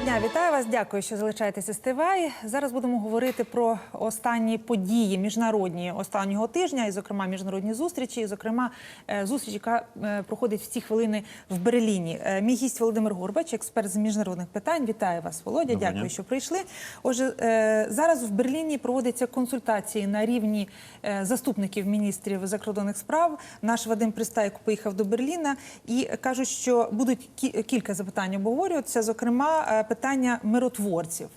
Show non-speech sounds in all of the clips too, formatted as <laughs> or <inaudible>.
Доброго дня, вітаю вас. Дякую, що залишаєтеся з ТВА. Зараз будемо говорити про останні події міжнародні останнього тижня, і, зокрема, міжнародні зустрічі, і, зокрема, е, зустріч, яка е, проходить в ці хвилини в Берліні. Е, Мій гість Володимир Горбач, експерт з міжнародних питань. Вітаю вас, Володя. Доброго Дякую, дня. що прийшли. Отже, зараз в Берліні проводяться консультації на рівні заступників міністрів закордонних справ. Наш Вадим Пристайко поїхав до Берліна і кажуть, що будуть кі- кілька запитань обговорюватися, зокрема, питання миротворців.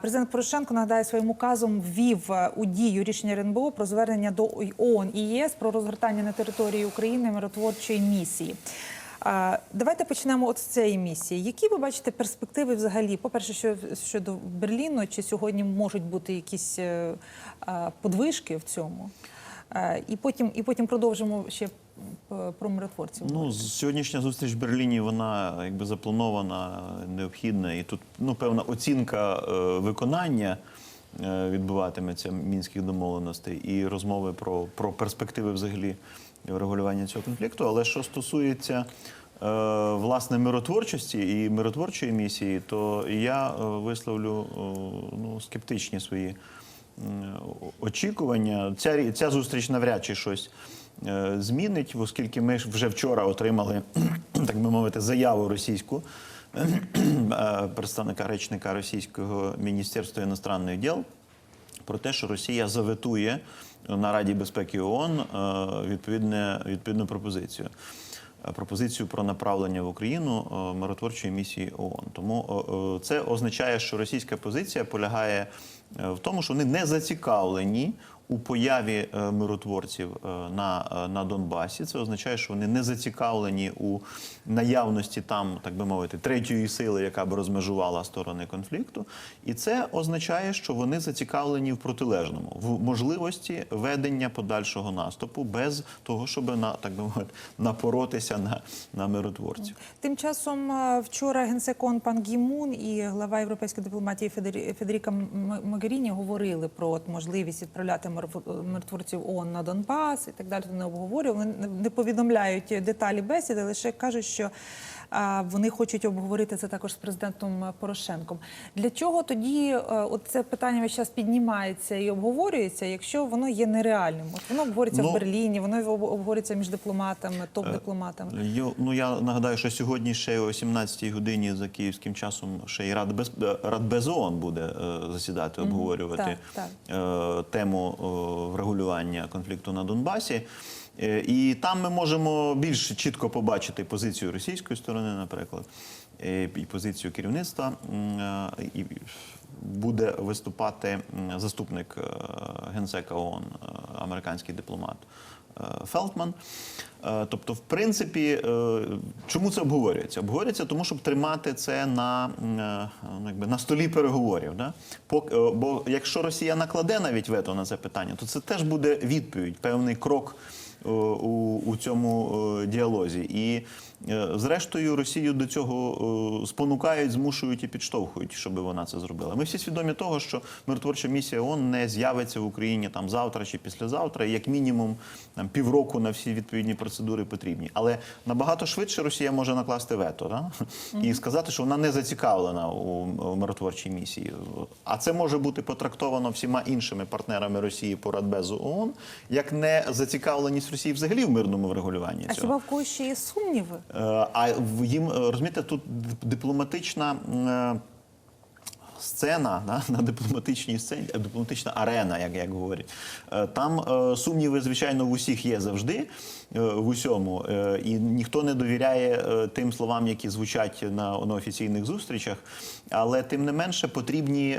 Президент Порошенко нагадаю своїм указом ввів е, у дію рішення РНБО про звернення до ООН і ЄС про розгортання на території України миротворчої місії. Давайте почнемо от з цієї місії. Які ви бачите перспективи взагалі? По-перше, що щодо Берліну, чи сьогодні можуть бути якісь е, подвижки в цьому? Е, І потім, і потім продовжимо ще про миротворців. Ну, сьогоднішня зустріч в Берліні, вона якби запланована, необхідна, і тут ну, певна оцінка е, виконання е, відбуватиметься мінських домовленостей і розмови про, про перспективи взагалі врегулювання цього конфлікту. Але що стосується е, власне миротворчості і миротворчої місії, то я е, висловлю е, ну, скептичні свої очікування. Ця, ця зустріч навряд чи щось е, змінить, оскільки ми ж вже вчора отримали, <clears throat> так би мовити, заяву російську <clears throat> е, представника речника російського міністерства іностранних діл про те, що Росія заветує на Раді безпеки ООН е, відповідне, відповідну пропозицію. Е, Пропозицію про направлення в Україну е, миротворчої місії ООН. Тому е, е, це означає, що російська позиція полягає е, в тому, що вони не зацікавлені у появі е, миротворців е, на, е, на Донбасі. Це означає, що вони не зацікавлені у наявності там, так би мовити, третьої сили, яка б розмежувала сторони конфлікту. І це означає, що вони зацікавлені в протилежному, в можливості ведення подальшого наступу без того, щоб на так би мовити напоротися на, на миротворців. Тим часом вчора генсек ООН пан Гі Мун і глава європейської дипломатії Федері- Федеріка Могеріні говорили про можливість відправляти миротв- миротворців ООН на Донбас і так далі. Не обговорювали, не- повідомляють деталі бесіди, лише кажуть, що вони хочуть обговорити це також з президентом Порошенком. Для чого тоді е, от це питання весь час піднімається і обговорюється, якщо воно є нереальним? От воно обговорюється Ну, в Берліні, воно об- обговорюється між дипломатами, топ-дипломатами. Йо- Ну я нагадаю, що сьогодні ще о 17-й годині за київським часом ще й Рад без е, Радбез ООН буде е, засідати, обговорювати Так, е, тему е, врегулювання конфлікту на Донбасі. Е, І там ми можемо більш чітко побачити позицію російської сторони, наприклад, е, і позицію керівництва. Е, І буде виступати заступник генсека ООН, американський дипломат Фелтман. Тобто, в принципі, чому це обговорюється? Обговорюється тому, щоб тримати це на, ну, якби, на столі переговорів. Да? Бо якщо Росія накладе навіть вето на це питання, то це теж буде відповідь, певний крок у, у цьому е, діалозі. І е, зрештою Росію до цього е, спонукають, змушують і підштовхують, щоб вона це зробила. Ми всі свідомі того, що миротворча місія ООН не з'явиться в Україні там завтра чи післязавтра, і як мінімум там півроку на всі відповідні процедури потрібні. Але набагато швидше Росія може накласти вето да? і сказати, що вона не зацікавлена у, миротворчій місії. А це може бути потрактовано всіма іншими партнерами Росії по Радбезу ООН як не зацікавленість Росії взагалі в мирному врегулюванні А цього. хіба в когось ще є сумніви? Е, А їм е, розумієте, тут дипломатична. е, Сцена да, <laughs> на дипломатичній сцені, дипломатична арена, як, як говорять. Там сумніви, звичайно, в усіх є завжди в усьому. І ніхто не довіряє тим словам, які звучать на, офіційних зустрічах. Але тим не менше потрібні,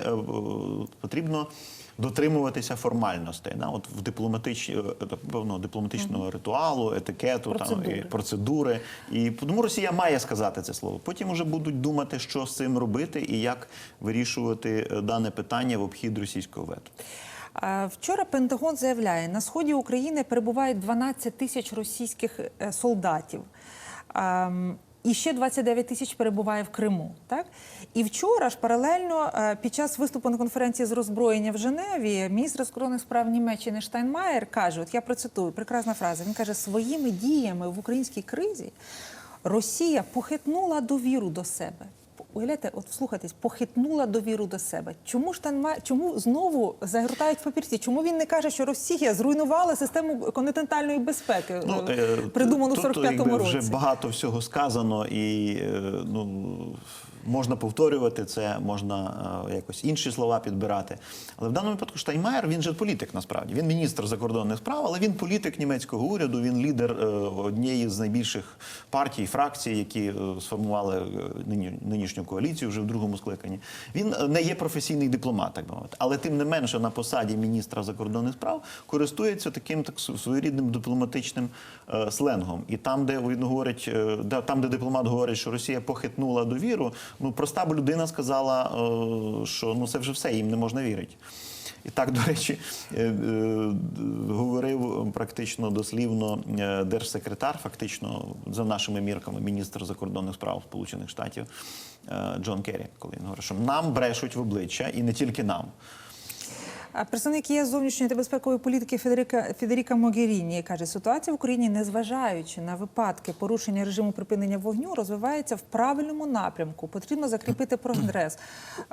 потрібно дотримуватися формальностей. Да? От в дипломатич... е, певного дипломатичного ритуалу, етикету, там, Процедури. і процедури. І тому Росія має сказати це слово. Потім вже будуть думати, що з цим робити і як вирішувати е, дане питання в обхід російського вето. Вчора Пентагон заявляє, на сході України перебувають 12 тисяч російських е, солдатів. І ще 29 тисяч перебуває в Криму. Так? І вчора ж паралельно е, під час виступу на конференції з роззброєння в Женеві міністр закордонних справ Німеччини Штайнмаєр каже: от я процитую, прекрасна фраза. Він каже, своїми діями в українській кризі Росія похитнула довіру до себе. Уявляєте, от слухайтесь, похитнула довіру до себе. Чому ж там чому знову загортають в папірці? Чому він не каже, що Росія зруйнувала систему континентальної безпеки, ну, е, придуману в 45-му році? Вже багато всього сказано, і е, ну, можна повторювати це, можна е, якось інші слова підбирати. Але в даному випадку Штайнмаєр, він же політик насправді. Він міністр закордонних справ, але він політик німецького уряду, він лідер е, однієї з найбільших партій, фракцій, які е, сформували е, нині- нинішню коаліцію вже в другому скликанні. Він е, не є професійний дипломат, так би мовити. Але тим не менше на посаді міністра закордонних справ користується таким так своєрідним дипломатичним е, сленгом. І там, де він говорить, е, там, де дипломат говорить, що Росія похитнула довіру, ну проста б людина сказала, е, що ну це вже все, їм не можна вірити. І так, до речі, е, е, говорив практично дослівно держсекретар, фактично за нашими мірками, міністр закордонних справ Сполучених Штатів Джон Керрі, коли він говорив, що нам брешуть в обличчя, і не тільки нам. Представник є зовнішньої та безпекової політики Федерика Федеріка Могеріні каже, ситуація в Україні, незважаючи на випадки порушення режиму припинення вогню, розвивається в правильному напрямку. Потрібно закріпити прогрес.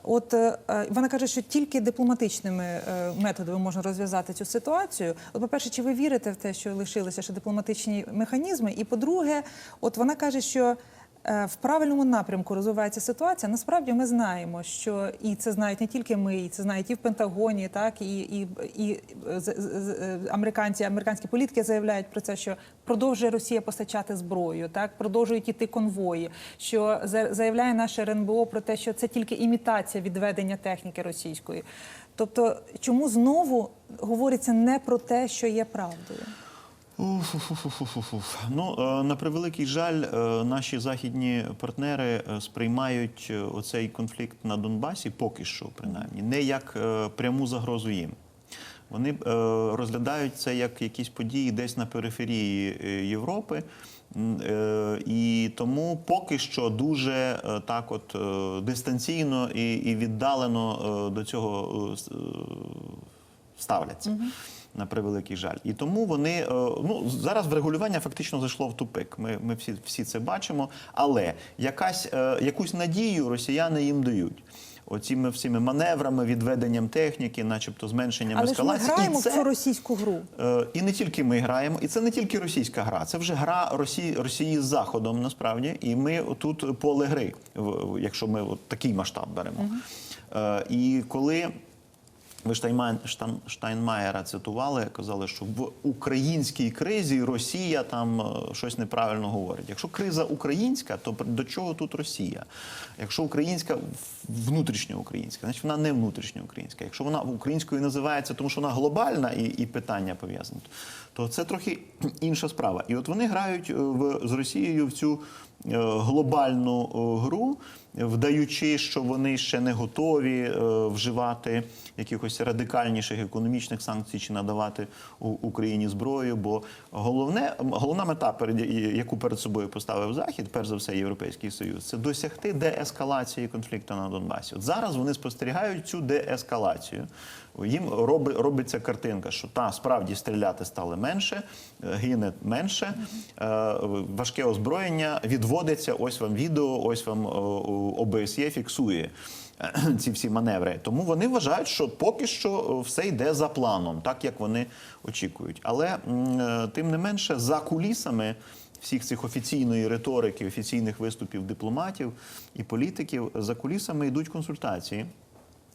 От е, е, вона каже, що тільки дипломатичними е, методами можна розв'язати цю ситуацію. От, по-перше, чи ви вірите в те, що лишилися ще дипломатичні механізми? І по-друге, от вона каже, що. Е, В правильному напрямку розвивається ситуація. Насправді ми знаємо, що і це знають не тільки ми, і це знають і в Пентагоні, так і, і, і е, е, американці, американські політики заявляють про це, що продовжує Росія постачати зброю, так продовжують іти конвої. Що за- заявляє наше РНБО про те, що це тільки імітація відведення техніки російської. Тобто, чому знову говориться не про те, що є правдою? Уф-уф-уф-уф-уф. Ну, е, на превеликий жаль, е, наші західні партнери е, сприймають оцей конфлікт на Донбасі, поки що, принаймні, не як пряму загрозу їм. Вони розглядають це як якісь події десь на периферії Європи. І тому поки що дуже так, от дистанційно і, віддалено до цього ставляться. На превеликий жаль. І тому вони е, ну зараз врегулювання фактично зайшло в тупик. Ми, ми всі, всі це бачимо. Але якась, е, якусь надію росіяни їм дають. Оціми всіми маневрами, відведенням техніки, начебто зменшенням Але ж ми ескалації. граємо і в цю російську гру. Е, І не тільки ми граємо, і це не тільки російська гра, це вже гра Росії, Росії з Заходом насправді. І ми тут поле гри, якщо ми от такий масштаб беремо. Е, І коли ви Штайнмаєра цитували, казали, що в українській кризі Росія там е, щось неправильно говорить. Якщо криза українська, то до чого тут Росія? Якщо українська внутрішньоукраїнська, значить вона не внутрішньоукраїнська. Якщо вона українською називається, тому що вона глобальна і, і питання пов'язані, то це трохи <clears throat> інша справа. І от вони грають е, в, з Росією в цю глобальну е, гру, вдаючи, що вони ще не готові е, вживати якихось радикальніших економічних санкцій чи надавати Україні зброю. Бо головне, головна мета, яку перед собою поставив Захід, перш за все, Європейський Союз, це досягти деескалації конфлікту на Донбасі. От зараз вони спостерігають цю деескалацію. Їм роби, робиться картинка, що та справді стріляти стали менше, е, гине менше, е, важке озброєння відводиться. Ось вам відео, ось вам е, ОБСЄ фіксує <clears throat> ці всі маневри. Тому вони вважають, що поки що е, все йде за планом, так як вони очікують. Але е, тим не менше, за кулісами. Всіх цих офіційної риторики, офіційних виступів дипломатів і політиків за кулісами йдуть консультації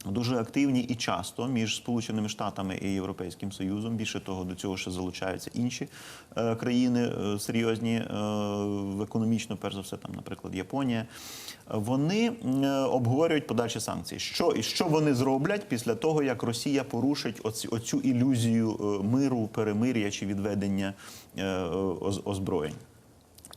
дуже активні і часто між Сполученими Штатами і Європейським Союзом. Більше того, до цього ще залучаються інші е, країни е, серйозні е, економічно, перш за все, там, наприклад, Японія. Вони е, обговорюють подальші санкції. Що і що вони зроблять після того, як Росія порушить оці, оцю ілюзію е, миру, перемир'я чи відведення е, оз- озброєнь.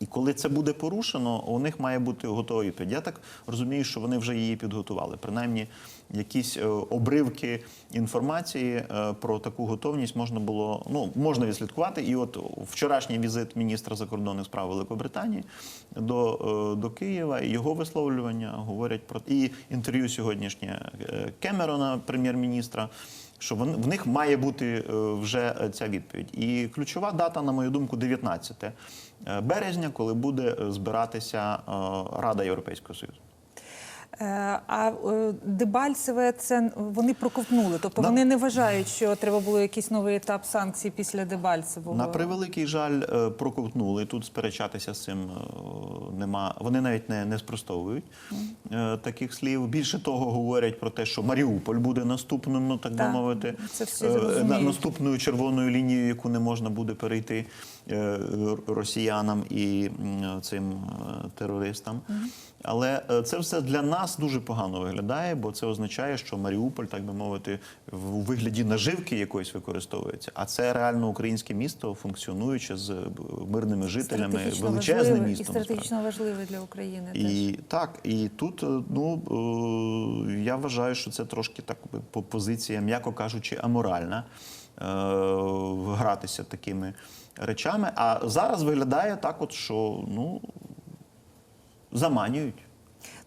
І коли це буде порушено, у них має бути готова відповідь. Я так розумію, що вони вже її підготували. Принаймні, якісь е, обривки інформації е, про таку готовність можна було ну можна відслідкувати. І от вчорашній візит міністра закордонних справ Великобританії до, е, до Києва і його висловлювання говорять про і інтерв'ю сьогоднішнє Кемерона, прем'єр-міністра. Що в них має бути е, вже е, ця відповідь. І ключова дата, на мою думку, 19 березня, коли буде е, збиратися е, Рада Європейського Союзу. Е, А е, Дебальцеве це вони проковтнули. Тобто На- вони не вважають, що треба було якийсь новий етап санкцій після Дебальцевого. На превеликий жаль, е, проковтнули. Тут сперечатися з цим нема. Вони навіть не, не спростовують е, таких слів. Більше того, говорять про те, що Маріуполь буде наступним, ну так би Так, мовити, це всі наступною червоною лінією, яку не можна буде перейти росіянам і цим е, терористам. Але е, це все для нас дуже погано виглядає, бо це означає, що Маріуполь, так би мовити, в у вигляді наживки якоїсь використовується. А це реально українське місто, функціонуюче з е, мирними жителями, Стратегічно величезне важливе місто. і стратегічно важливе для України. теж. І так, і тут е, ну е, я вважаю, що це трошки так по- позиція, м'яко кажучи, аморальна е, гратися такими речами. А зараз виглядає так, от що ну заманюють.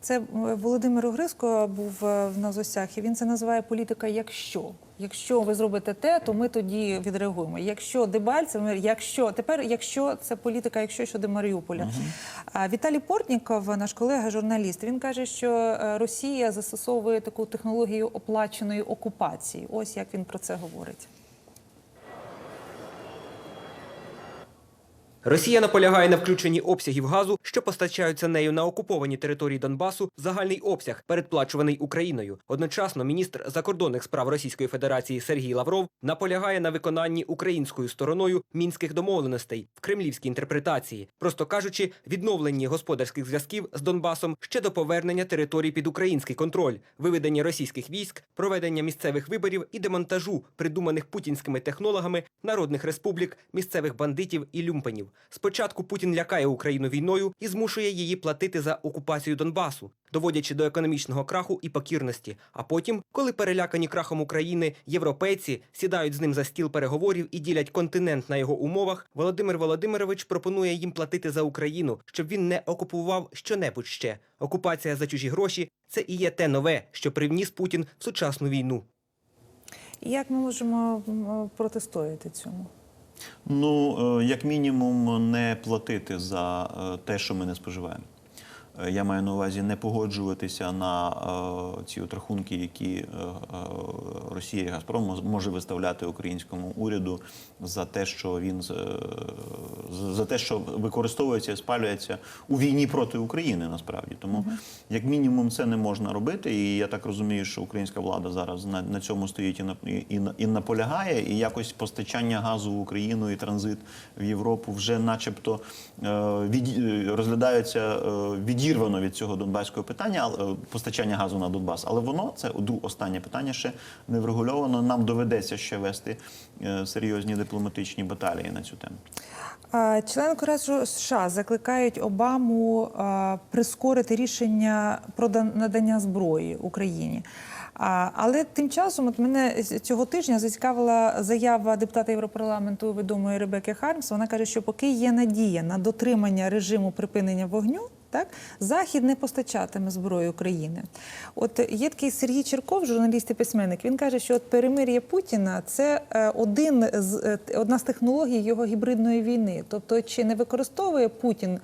Це е, Володимир Огриско був е, в нас гостях, і він це називає політика якщо. Якщо ви зробите те, то ми тоді відреагуємо. Якщо Дебальцев, якщо тепер, якщо це політика, якщо щодо Маріуполя. А Віталій Портніков, наш колега, журналіст, він каже, що е, Росія застосовує таку технологію оплаченої окупації. Ось як він про це говорить. Росія наполягає на включенні обсягів газу, що постачаються нею на окуповані території Донбасу, загальний обсяг, передплачуваний Україною. Одночасно міністр закордонних справ Російської Федерації Сергій Лавров наполягає на виконанні українською стороною мінських домовленостей в кремлівській інтерпретації, просто кажучи, відновленні господарських зв'язків з Донбасом ще до повернення територій під український контроль, виведення російських військ, проведення місцевих виборів і демонтажу придуманих путінськими технологами народних республік, місцевих бандитів і люмпенів. Спочатку Путін лякає Україну війною і змушує її платити за окупацію Донбасу, доводячи до економічного краху і покірності. А потім, коли перелякані крахом України європейці сідають з ним за стіл переговорів і ділять континент на його умовах, Володимир Володимирович пропонує їм платити за Україну, щоб він не окупував щонебудь ще. Окупація за чужі гроші це і є те нове, що привніс Путін в сучасну війну. Як ми можемо протистояти цьому? Ну, е, як мінімум, не платити за е, те, що ми не споживаємо. Е, Я маю на увазі не погоджуватися на е, ці от рахунки, які е, Росія і Газпром може виставляти українському уряду за те, що він за те, що використовується і спалюється у війні проти України, насправді. Тому, як мінімум, це не можна робити. І я так розумію, що українська влада зараз на, на цьому стоїть і, на, і, і, на- і наполягає, і якось постачання газу в Україну і транзит в Європу вже, начебто, е, від, розглядаються е, відірвано від цього донбаського питання, е, постачання газу на Донбас. Але воно це останнє питання ще не врегульовано. Нам доведеться ще вести е, серйозні дипломатичні баталії на цю тему. А, Члени Конгресу США закликають Обаму прискорити рішення про дан- надання зброї Україні. Але тим часом от мене цього тижня зацікавила заява депутата Європарламенту відомої Ребекки Хармс. Вона каже, що поки є надія на дотримання режиму припинення вогню. Так, захід не постачатиме зброю України. От є такий Сергій Черков, журналіст і письменник. Він каже, що от перемир'я Путіна це е, один з е, одна з технологій його гібридної війни. Тобто, чи не використовує Путін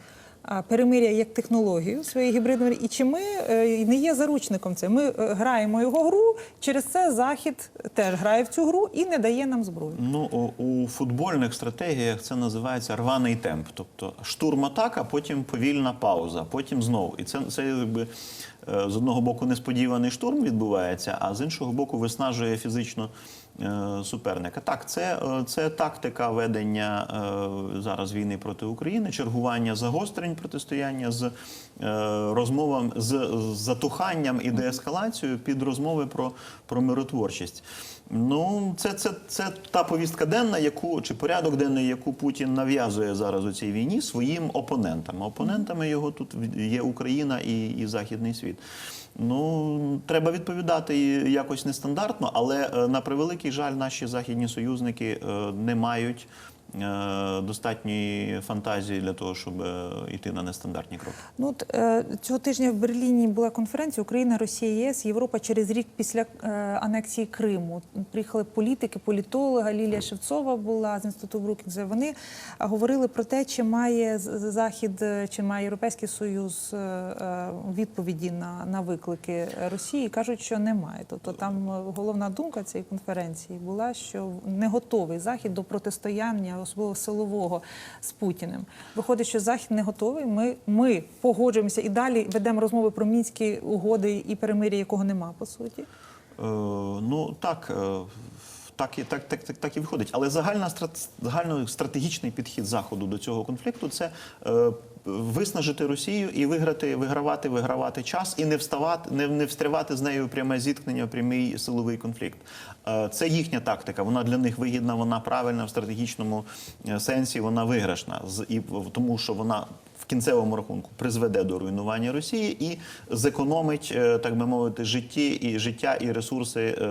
перемир'я як технологію своєї гібридної і чи ми е, не є заручником це? Ми е, граємо його гру. Через це захід теж грає в цю гру і не дає нам зброю. Ну у- футбольних стратегіях це називається рваний темп. Тобто штурм атака, потім повільна пауза, потім знову. І це, це якби з одного боку несподіваний штурм відбувається, а з іншого боку виснажує фізично е, суперника. Так, це, е, це тактика ведення е, зараз війни проти України, чергування загострень протистояння з е, розмовами з затуханням і деескалацією під розмови про, про миротворчість. Ну, це, це, це та повістка денна, яку чи порядок денний, яку Путін нав'язує зараз у цій війні своїм опонентам. Опонентами його тут є Україна і, і Західний світ. Ну, треба відповідати якось нестандартно, але е, на превеликий жаль, наші західні союзники е, не мають достатньої фантазії для того, щоб е, йти на нестандартні кроки. Ну от е, цього тижня в Берліні була конференція Україна, Росія, ЄС, Європа через рік після е, анексії Криму. Приїхали політики, політолога Лілія Шевцова була з інституту Брукінза. Вони говорили про те, чи має захід, е, чи має європейський союз е, е, відповіді на, на виклики Росії. кажуть, що немає. Тобто там е, головна думка цієї конференції була, що не готовий захід до протистояння, особливо силового з Путіним. Виходить, що захід не готовий. Ми, ми погоджуємося і далі ведемо розмови про мінські угоди і перемир'я, якого нема по суті. Е, ну так. е, Так і так, так, так, так і виходить. Але загальна страт- загальностратегічний підхід заходу до цього конфлікту це е, виснажити Росію і виграти, вигравати, вигравати час і не вставати, не, не встрявати з нею пряме зіткнення, прямий силовий конфлікт. Е, це їхня тактика. Вона для них вигідна, вона правильна в стратегічному е, сенсі. Вона виграшна і тому, що вона кінцевому рахунку призведе до руйнування Росії і зекономить, е, так би мовити, житті і життя і ресурси е,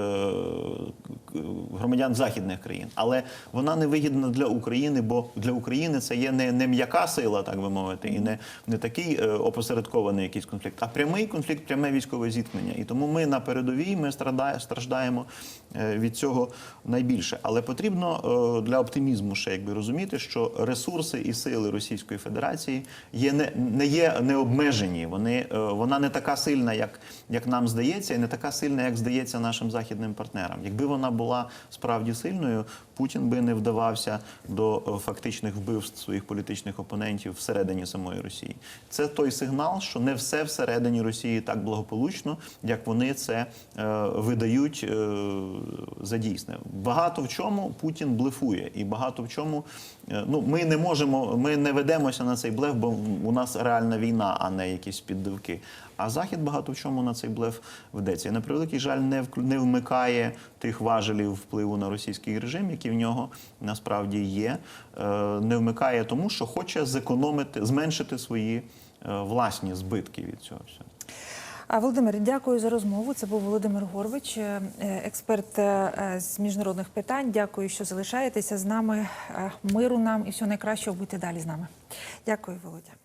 громадян західних країн. Але вона не вигідна для України, бо для України це є не, не м'яка сила, так би мовити, і не, не такий е, опосередкований якийсь конфлікт, а прямий конфлікт, пряме військове зіткнення. І тому ми на передовій ми страждаємо від цього найбільше. Але потрібно для оптимізму ще якби розуміти, що ресурси і сили Російської Федерації є не, не є необмежені. Вони е, вона не така сильна, як, як нам здається, і не така сильна, як здається нашим західним партнерам. Якби вона була справді сильною, Путін би не вдавався до е, фактичних вбивств своїх політичних опонентів всередині самої Росії. Це той сигнал, що не все всередині Росії так благополучно, як вони це е, видають е, за дійсне. Багато в чому Путін блефує, і багато в чому е, ну ми не можемо, ми не ведемося на цей блеф, бо у нас реальна війна, а не якісь піддивки. А захід багато в чому на цей блеф ведеться. На превеликий жаль, не не вмикає тих важелів впливу на російський режим, які в нього насправді є. Е, Не вмикає тому, що хоче зекономити, зменшити свої е, власні збитки від цього всього. Володимир, дякую за розмову. Це був Володимир Горвич, е, експерт е, з міжнародних питань. Дякую, що залишаєтеся з нами. Е, Миру нам і всього найкращого. Будьте далі з нами. Дякую, Володя.